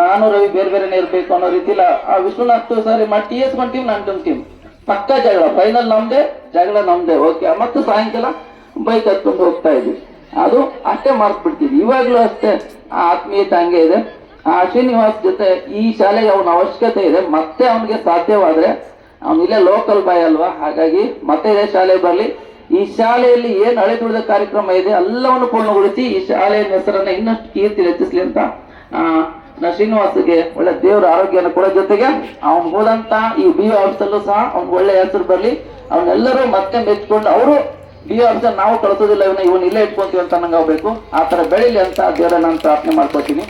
ನಾನು, ರವಿ ಬೇರೆ ಬೇರೆನೇ ಇರ್ಬೇಕು ಅನ್ನೋ ರೀತಿಲ ಆ ವಿಶ್ವನಾಥ್ ಸರಿ ಟಿ ಎಸ್ ಟೀಮ್ ನನ್ನ ಟೀಮ್ ಪಕ್ಕ ಜಗಳ. ಫೈನಲ್ ನಮ್ದೆ, ಜಗಳ ನಮ್ದೆ. ಓಕೆ ಮತ್ತೆ ಸಾಯಂಕಾಲ ಬೈಕ್ ಹತ್ಕೊಂಡು ಹೋಗ್ತಾ ಇದ್ವಿ. ಅದು ಅಷ್ಟೇ ಮಾರ್ಕ್ ಬಿಡ್ತೀವಿ ಇವಾಗ್ಲೂ ಅಷ್ಟೇ ಆ ಆತ್ಮೀಯತೆ ಹಂಗೆ ಇದೆ. ಆ ಶ್ರೀನಿವಾಸ್ ಜೊತೆ ಈ ಶಾಲೆಗೆ ಅವನ ಅವಶ್ಯಕತೆ ಇದೆ. ಮತ್ತೆ ಅವನಿಗೆ ಸಾಧ್ಯವಾದ್ರೆ ಇಲ್ಲೇ ಲೋಕಲ್ ಬಾಯ್ ಅಲ್ವಾ? ಹಾಗಾಗಿ ಮತ್ತೆ ಇದೇ ಶಾಲೆ ಬರಲಿ. ಈ ಶಾಲೆಯಲ್ಲಿ ಏನು ಅಳೆದುಳಿದ ಕಾರ್ಯಕ್ರಮ ಇದೆ ಎಲ್ಲವನ್ನು ಪೂರ್ಣಗೊಳಿಸಿ ಈ ಶಾಲೆಯ ಹೆಸರನ್ನ ಇನ್ನಷ್ಟು ಕೀರ್ತಿ ಹೆಚ್ಚಿಸ್ಲಿ ಅಂತ ನಾ ಶ್ರೀನಿವಾಸ್ಗೆ ಒಳ್ಳೆ ದೇವರ ಆರೋಗ್ಯನ ಕೊಡೋ ಜೊತೆಗೆ ಅವ್ನು ಹೋದಂತ ಈ ಬಿ ಆಫೀಸಲ್ಲೂ ಸಹ ಅವ್ನಿಗೆ ಒಳ್ಳೆ ಹೆಸರು ಬರಲಿ. ಅವನ್ನೆಲ್ಲರೂ ಮತ್ತೆ ಮೆಚ್ಕೊಂಡು ಅವರು ಬಿ ಅರ್ಜ ನಾವು ಕಳ್ಸೋದಿಲ್ಲ ಇವನ್ನ ಇವನ್ ಇಲ್ಲೇ ಇಟ್ಕೊಂತೀವಿ ಅಂತ ನಂಗೆ ಆಗ್ಬೇಕು. ಆ ಥರ ಬೆಳಿಲಿ ಅಂತ ದೇವರ ನಾನು ಪ್ರಾರ್ಥನೆ ಮಾಡ್ಕೋತೀನಿ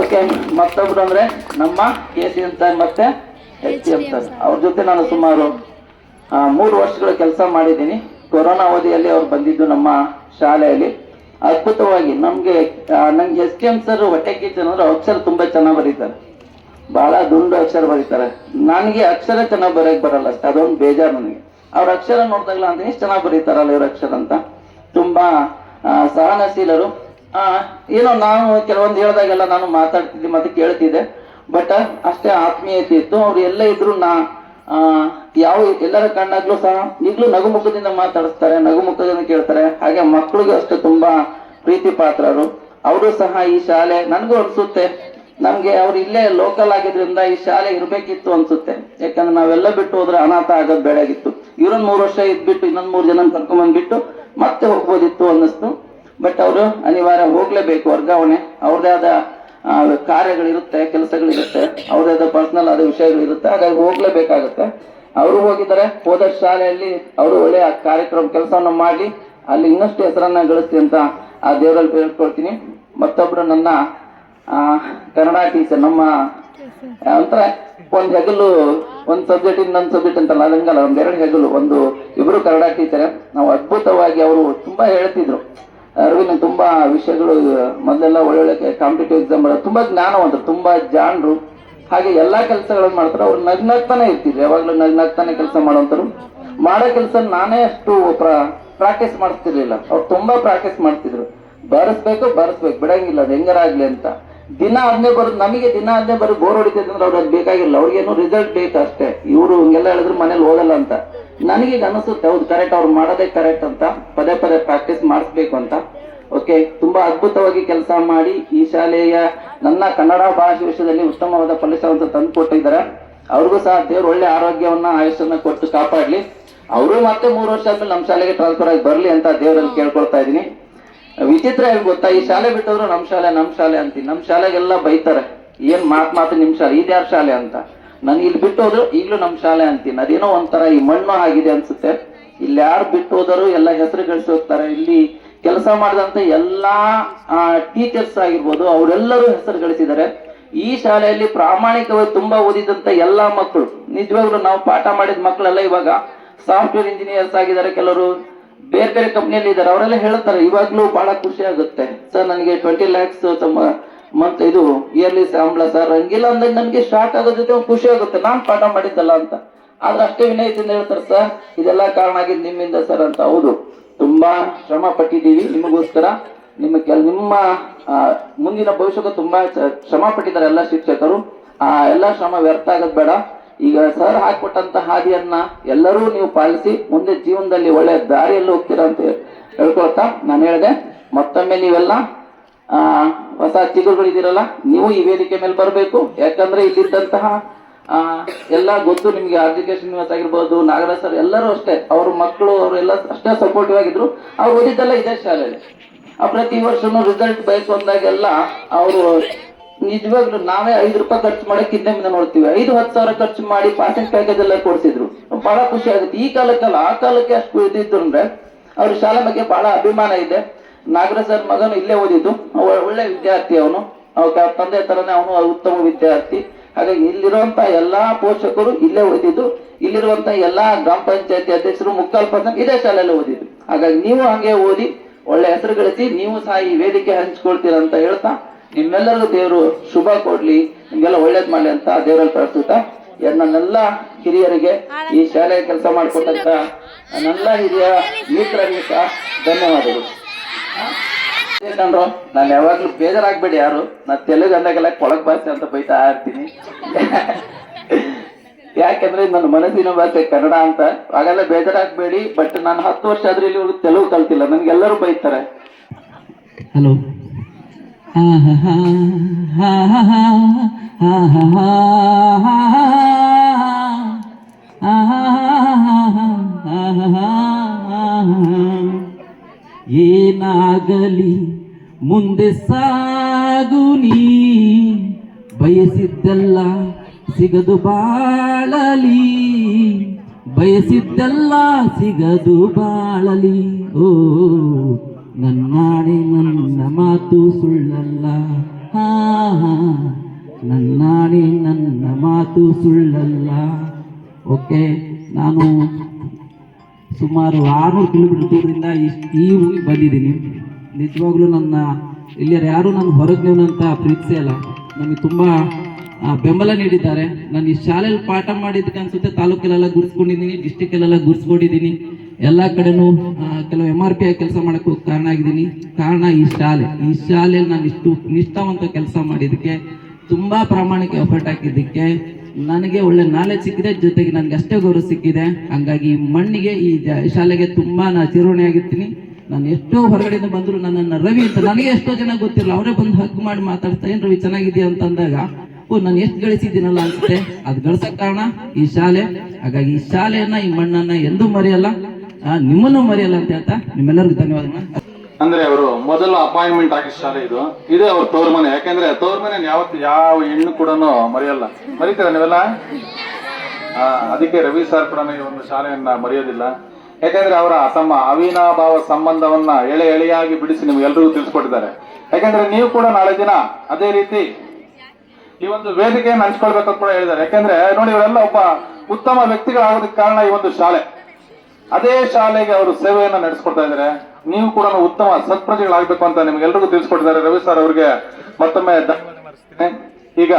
ಓಕೆ ಮತ್ತೊಬ್ರು ಅಂದ್ರೆ ನಮ್ಮ ಕೆ ಸಿ ಅಂತ ಮತ್ತೆ ಎಚ್ ಸಿ ಅಂತ ಅವ್ರ ಜೊತೆ ನಾನು ಸುಮಾರು ಮೂರು ವರ್ಷಗಳ ಕೆಲಸ ಮಾಡಿದ್ದೀನಿ. ಕೊರೋನಾ ಅವಧಿಯಲ್ಲಿ ಅವ್ರು ಬಂದಿದ್ದು ನಮ್ಮ ಶಾಲೆಯಲ್ಲಿ. ಅದ್ಭುತವಾಗಿ ನಮಗೆ ನಂಗೆ ಎಸ್ ಕೆ ಎಂ ಸರ್ ಹೊಟ್ಟೆ ಕಿಚ್ಚು ಅಂದ್ರೆ ಅಕ್ಷರ ತುಂಬಾ ಚೆನ್ನಾಗಿ ಬರೀತಾರೆ. ಬಹಳ ದುಂಡು ಅಕ್ಷರ ಬರೀತಾರೆ. ನನಗೆ ಅಕ್ಷರ ಚೆನ್ನಾಗಿ ಬರೋಕ್ಕೆ ಬರಲ್ಲ ಅಷ್ಟೇ ಅದೊಂದು ಬೇಜಾರು ನನಗೆ. ಅವ್ರ ಅಕ್ಷರ ನೋಡಿದಾಗಲ ಅಂತ ಎಷ್ಟು ಚೆನ್ನಾಗಿ ಬರೀತಾರಲ್ಲ ಇವ್ರ ಅಕ್ಷರ ಅಂತ. ತುಂಬಾ ಸಹನಶೀಲರು. ಏನೋ ನಾನು ಕೆಲವೊಂದು ಹೇಳಿದಾಗೆಲ್ಲ ನಾನು ಮಾತಾಡ್ತಿದ್ದೆ, ಮತ್ತೆ ಕೇಳ್ತಿದ್ದೆ. ಬಟ್ ಅಷ್ಟೇ ಆತ್ಮೀಯತೆ ಇತ್ತು. ಅವ್ರು ಎಲ್ಲ ಇದ್ರು ನಾ ಯಾವ, ಎಲ್ಲರ ಕಣ್ಣಾಗ್ಲೂ ಸಹ ಈಗಲೂ ನಗುಮುಖದಿಂದ ಮಾತಾಡಿಸ್ತಾರೆ, ನಗುಮುಖದಿಂದ ಕೇಳ್ತಾರೆ. ಹಾಗೆ ಮಕ್ಕಳಿಗೂ ಅಷ್ಟೇ ತುಂಬಾ ಪ್ರೀತಿ ಪಾತ್ರರು. ಅವರು ಸಹ ಈ ಶಾಲೆ, ನನಗೂ ಅನ್ಸುತ್ತೆ. ನಮ್ಗೆ ಅವ್ರು ಇಲ್ಲೇ ಲೋಕಲ್ ಆಗಿದ್ರಿಂದ ಈ ಶಾಲೆ ಇರಬೇಕಿತ್ತು ಅನ್ಸುತ್ತೆ. ಯಾಕಂದ್ರೆ ನಾವೆಲ್ಲ ಬಿಟ್ಟು ಹೋದ್ರೆ ಅನಾಥ ಆಗೋದ್ ಬೇಡಾಗಿತ್ತು ಇವ್ರೊಂದ್ ಮೂರು ವರ್ಷ ಇದ್ಬಿಟ್ಟು ಇನ್ನೊಂದು ಮೂರು ಜನ ಕರ್ಕೊಂಡ್ಬಂದ್ಬಿಟ್ಟು ಮತ್ತೆ ಹೋಗ್ಬೋದಿತ್ತು ಅನ್ನಿಸ್ತು. ಬಟ್ ಅವರು ಅನಿವಾರ್ಯ ಹೋಗ್ಲೇಬೇಕು, ವರ್ಗಾವಣೆ. ಅವ್ರದೇ ಆದ ಕಾರ್ಯಗಳಿರುತ್ತೆ, ಕೆಲಸಗಳಿರುತ್ತೆ ಅವ್ರದೇ ಆದ ಪರ್ಸನಲ್ ಆದ ವಿಷಯಗಳಿರುತ್ತೆ. ಹಾಗಾಗಿ ಹೋಗ್ಲೇಬೇಕಾಗುತ್ತೆ. ಅವರು ಹೋಗಿದ್ದಾರೆ, ಹೋದ ಶಾಲೆಯಲ್ಲಿ ಅವರು ಒಳ್ಳೆಯ ಕಾರ್ಯಕ್ರಮ, ಕೆಲಸವನ್ನು ಮಾಡಿ ಅಲ್ಲಿ ಇನ್ನಷ್ಟು ಹೆಸರನ್ನ ಗಳಿಸ್ತೀನಿ ಅಂತ ಆ ದೇವರಲ್ಲಿ ಬೇಡ್ಕೊಳ್ತೀನಿ. ಮತ್ತೊಬ್ರು ನನ್ನ ಕನ್ನಡ ಟೀಚರ್ ನಮ್ಮ ಒಂಥರ ಒಂದ್ ಹೆಗಲು, ಒಂದ್ ಸಬ್ಜೆಕ್ಟ್ ಇನ್ನೊಂದ್ ಸಬ್ಜೆಕ್ಟ್ ಅಂತಲ್ಲ ಒಂದ್ ಎರಡು ಹೆಗಲು, ಒಂದು ಇಬ್ರು ಕನ್ನಡ ಟೀಚರ್ ನಾವು ಅದ್ಭುತವಾಗಿ ಅವರು ತುಂಬಾ ಹೇಳ್ತಿದ್ರು. ಅರವಿನ ತುಂಬಾ ವಿಷಯಗಳು ಮೊದಲೆಲ್ಲ ಒಳ್ಳೊಳ್ಳೆ ಕಾಂಪಿಟೇಟಿವ್ ಎಕ್ಸಾಮ್ ತುಂಬಾ ಜ್ಞಾನವಂತರು, ತುಂಬಾ ಜಾಣರು. ಹಾಗೆ ಎಲ್ಲಾ ಕೆಲಸಗಳನ್ನು ಮಾಡ್ತಾರೆ, ಅವ್ರು ನಗ್ನಗ್ತಾನೆ ಇರ್ತಿದ್ರು ಯಾವಾಗ್ಲೂ ನಗ್ನಗ್ತಾನೆ ಕೆಲಸ ಮಾಡುವಂತರು ಮಾಡೋ ಕೆಲಸ ನಾನೇ ಅಷ್ಟು ಪ್ರಾಕ್ಟೀಸ್ ಮಾಡ್ತಿರ್ಲಿಲ್ಲ. ಅವ್ರು ತುಂಬಾ ಪ್ರಾಕ್ಟೀಸ್ ಮಾಡ್ತಿದ್ರು. ಬರೆಸ್ಬೇಕು ಬರೆಸ್ಬೇಕು, ಬಿಡಂಗಿಲ್ಲ, ಅದು ಹೆಂಗರಾಗ್ಲಿ ಅಂತ. ದಿನ ಅದನ್ನೇ ಬರೋದು ನಮಗೆ ದಿನ ಅದನ್ನೇ ಬರೋದು ಬೋರ್ ಹೊಡಿತೈತೆ ಅಂದ್ರೆ ಅದು ಬೇಕಾಗಿಲ್ಲ. ಅವ್ರಿಗೇನು ರಿಸಲ್ಟ್ ಬೇಕು ಅಷ್ಟೇ. ಇವರು ಹಿಂಗೆಲ್ಲ ಹೇಳಿದ್ರು ಮನೇಲಿ ಓದಲ್ಲ ಅಂತ. ನನಗೀಗ ಅನಿಸುತ್ತೆ, ಹೌದು ಕರೆಕ್ಟ್ ಅವ್ರು ಮಾಡೋದೇ ಕರೆಕ್ಟ್ ಅಂತ. ಪದೇ ಪದೇ ಪ್ರಾಕ್ಟೀಸ್ ಮಾಡಿಸ್ಬೇಕು ಅಂತ. ಓಕೆ ತುಂಬಾ ಅದ್ಭುತವಾಗಿ ಕೆಲಸ ಮಾಡಿ ಈ ಶಾಲೆಯ ನನ್ನ ಕನ್ನಡ ಭಾಷೆ ವಿಷಯದಲ್ಲಿ ಉತ್ತಮವಾದ ಫಲಿತಾಂಶ ತಂದು ಕೊಟ್ಟಿದ್ದಾರೆ ಅವ್ರಿಗೂ ಸಹ ದೇವ್ರು ಒಳ್ಳೆ ಆರೋಗ್ಯವನ್ನ ಆಯುಷನ್ನ ಕೊಟ್ಟು ಕಾಪಾಡ್ಲಿ. ಅವರು ಮತ್ತೆ ಮೂರು ವರ್ಷ ಆದ್ಮೇಲೆ ನಮ್ಮ ಶಾಲೆಗೆ ಟ್ರಾನ್ಸ್ಫರ್ ಆಗಿ ಬರಲಿ ಅಂತ ದೇವರಲ್ಲಿ ಕೇಳ್ಕೊಳ್ತಾ ಇದೀನಿ ವಿಚಿತ್ರ ಏನ್ ಗೊತ್ತಾ? ಈ ಶಾಲೆ ಬಿಟ್ಟವ್ರು ನಮ್ ಶಾಲೆ ನಮ್ ಶಾಲೆ ಅಂತೀನಿ ನಮ್ ಶಾಲೆಗೆಲ್ಲ ಬೈತಾರೆ. ಏನ್ ಮಾತ್ ಮಾತು ನಿಮ್ ಶಾಲೆ? ಇದ್ಯಾರ ಶಾಲೆ ಅಂತ. ನಾನು ಇಲ್ಲಿ ಬಿಟ್ಟು ಹೋದ್ರು ಈಗ್ಲೂ ನಮ್ ಶಾಲೆ ಅಂತೀನಿ ಅದೇನೋ ಒಂಥರ ಈ ಮಣ್ಣು ಆಗಿದೆ ಅನ್ಸುತ್ತೆ. ಇಲ್ಲಿ ಯಾರು ಬಿಟ್ಟು ಹೋದರು ಎಲ್ಲ ಹೆಸರು ಗಳಿಸಿ ಹೋಗ್ತಾರೆ. ಇಲ್ಲಿ ಕೆಲಸ ಮಾಡಿದಂತ ಎಲ್ಲಾ ಟೀಚರ್ಸ್ ಆಗಿರ್ಬೋದು, ಅವರೆಲ್ಲರೂ ಹೆಸರು ಗಳಿಸಿದ್ದಾರೆ. ಈ ಶಾಲೆಯಲ್ಲಿ ಪ್ರಾಮಾಣಿಕವಾಗಿ ತುಂಬಾ ಓದಿದಂತ ಎಲ್ಲಾ ಮಕ್ಕಳು. ನಿಜವಾಗ್ಲೂ ನಾವು ಪಾಠ ಮಾಡಿದ ಮಕ್ಕಳೆಲ್ಲ ಇವಾಗ ಸಾಫ್ಟ್ವೇರ್ ಇಂಜಿನಿಯರ್ಸ್ ಆಗಿದ್ದಾರೆ. ಕೆಲವರು ಬೇರೆ ಬೇರೆ ಕಂಪ್ನಿಯಲ್ಲಿ ಇದ್ದಾರೆ. ಅವರೆಲ್ಲ ಹೇಳ್ತಾರೆ ಇವಾಗ್ಲೂ ಬಹಳ ಖುಷಿ ಆಗುತ್ತೆ. ಸರ್, ನನಗೆ ಟ್ವೆಂಟಿ ಲ್ಯಾಕ್ಸ್ ತಮ್ಮ ಮಂತ್ ಇದು ಇಯರ್ಲಿ ಸಂಬಳ ಸರ್. ಹಂಗಿಲ್ಲ ಅಂದ್ರೆ ನನಗೆ ಸ್ಟಾರ್ಟ್ ಆಗೋ ಜೊತೆ ಖುಷಿ ಆಗುತ್ತೆ. ನಾನ್ ಪಾಠ ಮಾಡಿದ್ದಲ್ಲ ಅಂತ. ಆದ್ರೆ ಅಷ್ಟೇ ವಿನಯದಿಂದ ಹೇಳ್ತಾರೆ, ಸರ್, ಇದೆಲ್ಲ ಕಾರಣ ಆಗಿದ್ದು ನಿಮ್ಮಿಂದ ಸರ್ ಅಂತ. ಹೌದು, ತುಂಬಾ ಶ್ರಮ ಪಟ್ಟಿದ್ದೀವಿ. ನಿಮಗೋಸ್ಕರ ನಿಮ್ಮ ಕೆಲ, ನಿಮ್ಮ ಮುಂದಿನ ಭವಿಷ್ಯಕ್ಕೂ ತುಂಬಾ ಶ್ರಮ ಪಟ್ಟಿದ್ದಾರೆ ಎಲ್ಲ ಶಿಕ್ಷಕರು. ಆ, ಎಲ್ಲ ಶ್ರಮ ವ್ಯರ್ಥ ಆಗೋದು ಬೇಡ. ಈಗ ಸರ್ ಹಾಕಿಕೊಟ್ಟಂತ ಹಾದಿಯನ್ನ ಎಲ್ಲರೂ ನೀವು ಪಾಲಿಸಿ ಮುಂದೆ ಜೀವನದಲ್ಲಿ ಒಳ್ಳೆ ದಾರಿಯಲ್ಲಿ ಹೋಗ್ತೀರಾ ಅಂತ ಹೇಳ್ಕೊಳ್ತಾ ನಾನು ಹೇಳಿದೆ. ಮತ್ತೊಮ್ಮೆ ನೀವೆಲ್ಲ ಹೊಸ ಚಿಗುರುಗಳಿದ್ದೀರಲ್ಲ, ನೀವು ಈ ವೇದಿಕೆ ಮೇಲೆ ಬರಬೇಕು. ಯಾಕಂದ್ರೆ ಇಲ್ಲಿದ್ದಂತಹ ಎಲ್ಲ ಗೊತ್ತು ನಿಮ್ಗೆ ಎಜುಕೇಶನ್ ಶ್ರೀನಿವಾಸ್ ಆಗಿರ್ಬೋದು, ನಾಗರಾಜ್ ಸರ್ ಎಲ್ಲರೂ ಅಷ್ಟೇ, ಅವ್ರ ಮಕ್ಕಳು ಅವರೆಲ್ಲ ಅಷ್ಟೇ ಸಪೋರ್ಟಿವ್ ಆಗಿದ್ರು. ಅವ್ರು ಓದಿದ್ದೆಲ್ಲ ಇದೆ ಶಾಲೆಯಲ್ಲಿ. ಪ್ರತಿ ವರ್ಷನೂ ರಿಸಲ್ಟ್ ಬಯಸುವಂದಾಗೆಲ್ಲ ಅವರು ನಿಜವಾಗ್ಲೂ ನಾವೇ ಐದು ರೂಪಾಯಿ ಖರ್ಚು ಮಾಡಿ ಹಿಂದೆ ಮುಂದೆ ನೋಡ್ತೀವಿ. ಐದು, ಹತ್ತು ಸಾವಿರ ಖರ್ಚು ಮಾಡಿ ಪಾಸೆಂಟ್ ಪ್ಯಾಕೇಜ್ ಎಲ್ಲ ಕೊಡ್ತಿದ್ರು ಬಹಳ ಖುಷಿ ಆಗುತ್ತೆ. ಈ ಕಾಲಕ್ಕಲ್ಲ, ಆ ಕಾಲಕ್ಕೆ ಅಷ್ಟು ಇದ್ದಿದ್ದು ಅಂದ್ರೆ ಅವ್ರ ಶಾಲೆ ಬಗ್ಗೆ ಬಹಳ ಅಭಿಮಾನ ಇದೆ. ನಾಗರಾಜ್ ಸರ್ ಮಗನು ಇಲ್ಲೇ ಓದಿದ್ದು. ಒಳ್ಳೆ ವಿದ್ಯಾರ್ಥಿ ಅವನು. ತಂದೆ ತರನೇ ಅವನು ಉತ್ತಮ ವಿದ್ಯಾರ್ಥಿ. ಹಾಗಾಗಿ ಇಲ್ಲಿರುವಂತ ಎಲ್ಲಾ ಪೋಷಕರು ಇಲ್ಲೇ ಓದಿದ್ದು. ಇಲ್ಲಿರುವಂತ ಎಲ್ಲಾ ಗ್ರಾಮ ಪಂಚಾಯತಿ ಅಧ್ಯಕ್ಷರು ಮುಕ್ಕಾಲ್ ಪರ್ಸೆಂಟ್ ಇದೇ ಶಾಲೆಯಲ್ಲಿ ಓದಿದ್ದು. ಹಾಗಾಗಿ ನೀವು ಹಂಗೆ ಓದಿ, ಒಳ್ಳೆ ಹೆಸರು ಗಳಿಸಿ ನೀವು ಸಹ ಈ ವೇದಿಕೆ ಹಂಚ್ಕೊಳ್ತೀರ ಅಂತ ಹೇಳ್ತಾ ನಿಮ್ಮೆಲ್ಲರಿಗೂ ದೇವರು ಶುಭ ಕೊಡ್ಲಿ, ನಿಮ್ಗೆಲ್ಲ ಒಳ್ಳೇದ್ ಮಾಡ್ಲಿ ಅಂತ ದೇವರಲ್ಲಿ ಪ್ರಾರ್ಥಿಸ್ತಾ ನನ್ನೆಲ್ಲ ಹಿರಿಯರಿಗೆ ಈ ಶಾಲೆಯ ಕೆಲಸ ಮಾಡಿಕೊಟ್ಟಂತ ನನ್ನೆಲ್ಲ ಹಿರಿಯ ಮಿತ್ರರಿಗೆ ಸಹ ಧನ್ಯವಾದಗಳು. ಕಣ್ರು ನಾನು ಯಾವಾಗ್ಲೂ ಬೇಜಾರಾಗ್ಬೇಡಿ ಯಾರು, ನಾ ತೆಲುಗು ಅಂದಾಗೆಲ್ಲ ಕೊಳಕ್ ಭಾಷೆ ಅಂತ ಬೈತಾ ಇರ್ತೀನಿ. ಯಾಕೆಂದ್ರೆ ನನ್ನ ಮನಸ್ಸಿನ ಭಾಷೆ ಕನ್ನಡ ಅಂತ, ಹಾಗೆಲ್ಲ ಬೇಜಾರಾಗ್ಬೇಡಿ ಬಟ್ ನಾನು ಹತ್ತು ವರ್ಷ ಆದ್ರೆ ಇಲ್ಲಿ ತೆಲುಗು ಕಲ್ತಿಲ್ಲ ನನ್ಗೆಲ್ಲರೂ ಬೈತಾರೆ. ಹಲೋ ಏನಾಗಲಿ ಮುಂದೆ ಸಾಗು ನೀ. ಬಯಸಿದ್ದೆಲ್ಲ ಸಿಗದು ಬಾಳಲಿ. ಬಯಸಿದ್ದೆಲ್ಲ ಸಿಗದು ಬಾಳಲಿ. ಓ ನನ್ನಾಣೆ ಮಾತು ಸುಳ್ಳಲ್ಲ. ನನ್ನಾಣೆ, ನನ್ನ ಮಾತು ಸುಳ್ಳಲ್ಲ. ಓಕೆ, ನಾನು ಸುಮಾರು ಆರುನೂರು ಕಿಲೋಮೀಟರ್ ದೂರದಿಂದ ಈ ಊರಿಗೆ ಬಂದಿದ್ದೀನಿ. ನಿಜವಾಗ್ಲೂ ನನ್ನ ಇಲ್ಲಿ ಯಾರು ನನ್ನ ಪ್ರೀತಿಸೇ ಅಲ್ಲ ನನಗೆ ತುಂಬ ಬೆಂಬಲ ನೀಡಿದ್ದಾರೆ. ನಾನು ಈ ಶಾಲೆಯಲ್ಲಿ ಪಾಠ ಮಾಡಿದ್ದಕ್ಕೆ ಅನ್ಸುತ್ತೆ, ತಾಲೂಕಲ್ಲೆಲ್ಲ ಗುರ್ಸ್ಕೊಂಡಿದ್ದೀನಿ ಡಿಸ್ಟಿಕ್ಕಲ್ಲೆಲ್ಲ ಗುರ್ಸ್ಕೊಂಡಿದ್ದೀನಿ ಎಲ್ಲ ಕಡೆನೂ ಕೆಲವು ಎಂ ಆರ್ ಪಿ ಆಗಿ ಕೆಲಸ ಮಾಡೋಕ್ಕೂ ಕಾರಣ ಆಗಿದ್ದೀನಿ. ಕಾರಣ ಈ ಶಾಲೆ. ಈ ಶಾಲೆಯಲ್ಲಿ ನಾನು ಇಷ್ಟು ನಿಷ್ಠಾವಂತ ಕೆಲಸ ಮಾಡಿದ್ದಕ್ಕೆ, ತುಂಬಾ ಪ್ರಾಮಾಣಿಕ ಎಫರ್ಟ್ ಹಾಕಿದ್ದಕ್ಕೆ, ನನಗೆ ಒಳ್ಳೆ ನಾಲೆಜ್ ಸಿಕ್ಕಿದೆ, ಜೊತೆಗೆ ನನಗೆ ಅಷ್ಟೇ ಗೌರವ ಸಿಕ್ಕಿದೆ. ಹಂಗಾಗಿ ಮಣ್ಣಿಗೆ ಈ ಶಾಲೆಗೆ ತುಂಬಾ ನಾ ಚಿರೋಣಿ ನಾನು ಎಷ್ಟೋ ಹೊರಗಡೆಯಿಂದ ಬಂದ್ರು ನನ್ನನ್ನು ರವಿ ಅಂತ, ನನಗೆ ಎಷ್ಟೋ ಜನ ಗೊತ್ತಿಲ್ಲ ಅವರೇ ಬಂದು ಹಕ್ ಮಾಡಿ ಮಾತಾಡ್ತಾ ಏನು ರವಿ ಚೆನ್ನಾಗಿದೆಯಾ ಅಂತ ಅಂದಾಗ, ಓ, ನಾನು ಎಷ್ಟು ಗಳಿಸಿದ್ದೀನಲ್ಲ ಅನ್ಸುತ್ತೆ. ಅದು ಗಳಿಸಕ್ ಕಾರಣ ಈ ಶಾಲೆ. ಹಾಗಾಗಿ ಈ ಶಾಲೆಯನ್ನ, ಈ ಮಣ್ಣನ್ನ ಎಂದೂ ಮರೆಯಲ್ಲ. ನಿಮ್ಮನ್ನು ಮರೆಯಲ್ಲ ಅಂತ ಹೇಳ್ತಾ ನಿಮ್ಮೆಲ್ಲರಿಗೂ ಧನ್ಯವಾದಗಳು ಅಂದ್ರೆ ಅವರು ಮೊದಲ ಅಪಾಯಿಂಟ್ಮೆಂಟ್ ಆಗಿದ್ದ ಶಾಲೆ ಇದು. ಇದೇ ಅವ್ರ ತೋರ್ ಮನೆ. ಯಾಕೆಂದ್ರೆ ತೋರ್ ಮನೆ ಯಾವತ್ತು ಯಾವ ಹೆಣ್ಣು ಕೂಡ ಮರೆಯಲ್ಲ. ಮರಿತೀರ ನೀವೆಲ್ಲ? ಅದಕ್ಕೆ ರವಿ ಸರ್ ಕೂಡ ಈ ಒಂದು ಶಾಲೆಯನ್ನ ಮರೆಯೋದಿಲ್ಲ. ಯಾಕಂದ್ರೆ ಅವರ ತಮ್ಮ ಅವಿನಾಭಾವ ಸಂಬಂಧವನ್ನ ಎಳೆ ಎಳೆಯಾಗಿ ಬಿಡಿಸಿ ನಿಮ್ಗೆಲ್ರಿಗೂ ತಿಳಿಸ್ಕೊಟ್ಟಿದ್ದಾರೆ. ಯಾಕಂದ್ರೆ ನೀವು ಕೂಡ ನಾಳೆ ದಿನ ಅದೇ ರೀತಿ ಈ ಒಂದು ವೇದಿಕೆಯನ್ನು ಹಂಚ್ಕೊಳ್ಬೇಕಂತ ಕೂಡ ಹೇಳಿದ್ದಾರೆ. ಯಾಕಂದ್ರೆ ನೋಡಿ ಇವರೆಲ್ಲ ಒಬ್ಬ ಉತ್ತಮ ವ್ಯಕ್ತಿಗಳಾಗೋದಕ್ಕೆ ಕಾರಣ ಈ ಒಂದು ಶಾಲೆ. ಅದೇ ಶಾಲೆಗೆ ಅವರು ಸೇವೆಯನ್ನು ನಡೆಸ್ಕೊಡ್ತಾ ಇದ್ದಾರೆ. ನೀವು ಕೂಡ ಉತ್ತಮ ಸತ್ಪ್ರಜೆಗಳಾಗಬೇಕು ಅಂತ ನಿಮ್ಗೆಲ್ರಿಗೂ ತಿಳಿಸ್ಕೊಟ್ಟಿದ್ದಾರೆ ರವಿ ಸರ್ ಅವರಿಗೆ. ಮತ್ತೊಮ್ಮೆ ಈಗ